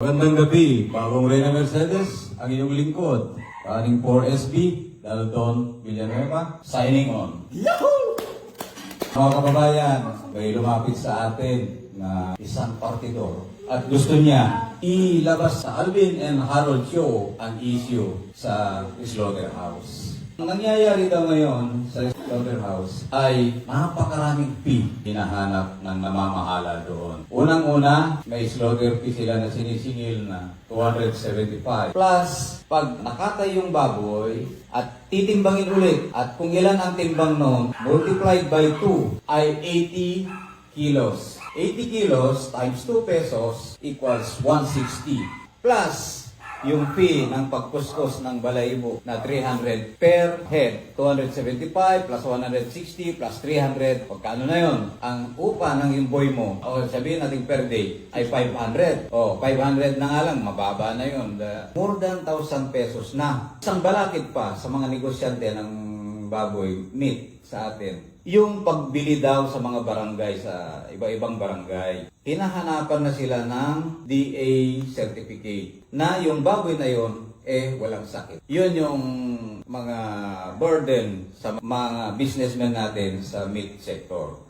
Magandang gabi, bagong Reyna Mercedes, ang iyong lingkod. Running 4SB, Dalton Villanueva, signing on. Yahoo! Mga kababayan, may lumapit sa atin na isang partidor at gusto niya ilabas sa Alvin and Harold Show ang issue sa slaughterhouse. Ang nangyayari daw ngayon sa slaughterhouse ay napakaraming fee hinahanap ng namamahala doon. Unang-una, may slaughter fee sila na sinisingil na 275. Plus, pag nakatay yung baboy at titimbangin ulit at kung ilan ang timbang noon, multiplied by 2 ay 80 kilos. 80 kilos times 2 pesos equals 160. Plus, yung fee ng pagkuskus ng balayibo na 300 per head. 275 plus 160 plus 300. Pagkano na yon? Ang upa ng imboy mo, o sabihin natin per day, ay 500. O, 500 na nga lang, mababa na yon. More than 1,000 pesos na. Isang balakid pa sa mga negosyante ng baboy, meat sa atin. Yung pagbili daw sa mga barangay, sa iba-ibang barangay, hinahanapan na sila ng DA certificate na yung baboy na yon eh walang sakit. Yun yung mga burden sa mga businessmen natin sa meat sector.